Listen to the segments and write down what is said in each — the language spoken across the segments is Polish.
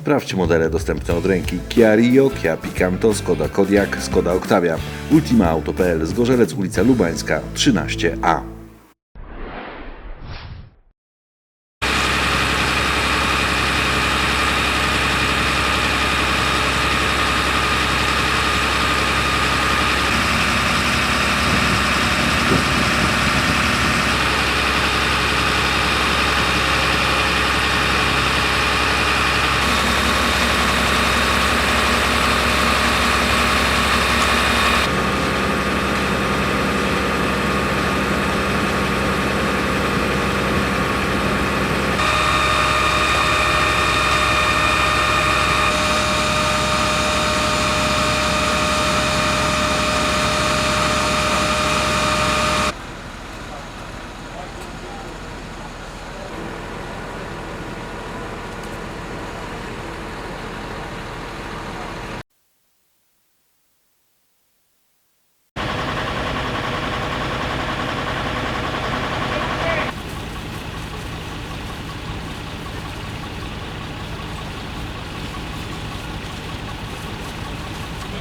Sprawdź modele dostępne od ręki Kia Rio, Kia Picanto, Skoda Kodiaq, Skoda Octavia. Ultima Auto.pl Zgorzelec, ulica Lubańska 13A.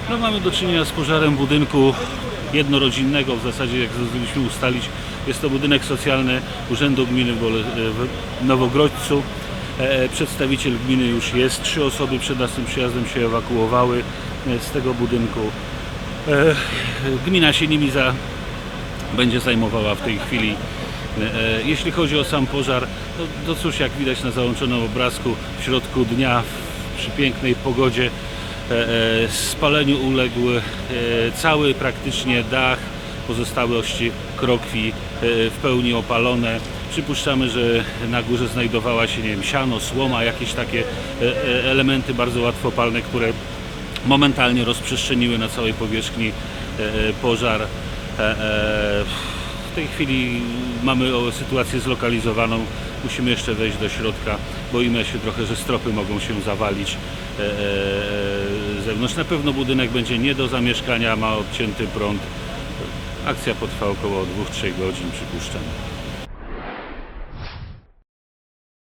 No, mamy do czynienia z pożarem budynku jednorodzinnego, w zasadzie jak zdążyliśmy ustalić, jest to budynek socjalny Urzędu Gminy w w Nowogrodźcu. E, Przedstawiciel gminy już jest, trzy osoby przed naszym przyjazdem się ewakuowały e, z tego budynku. E, Gmina się nimi za, będzie zajmowała w tej chwili. E, e, Jeśli chodzi o sam pożar, no, to cóż, jak widać na załączonym obrazku, w środku dnia, przy pięknej pogodzie, e, e, spaleniu uległ e, cały praktycznie dach, pozostałości krokwi e, w pełni opalone. Przypuszczamy, że na górze znajdowała się nie wiem, siano, słoma, jakieś takie e, e, elementy bardzo łatwopalne, które momentalnie rozprzestrzeniły na całej powierzchni e, e, pożar. E, e, W tej chwili mamy sytuację zlokalizowaną. Musimy jeszcze wejść do środka. Boimy się trochę, że stropy mogą się zawalić e, e, z zewnątrz. Na pewno budynek będzie nie do zamieszkania, ma odcięty prąd. Akcja potrwa około 2-3 godzin, przypuszczam.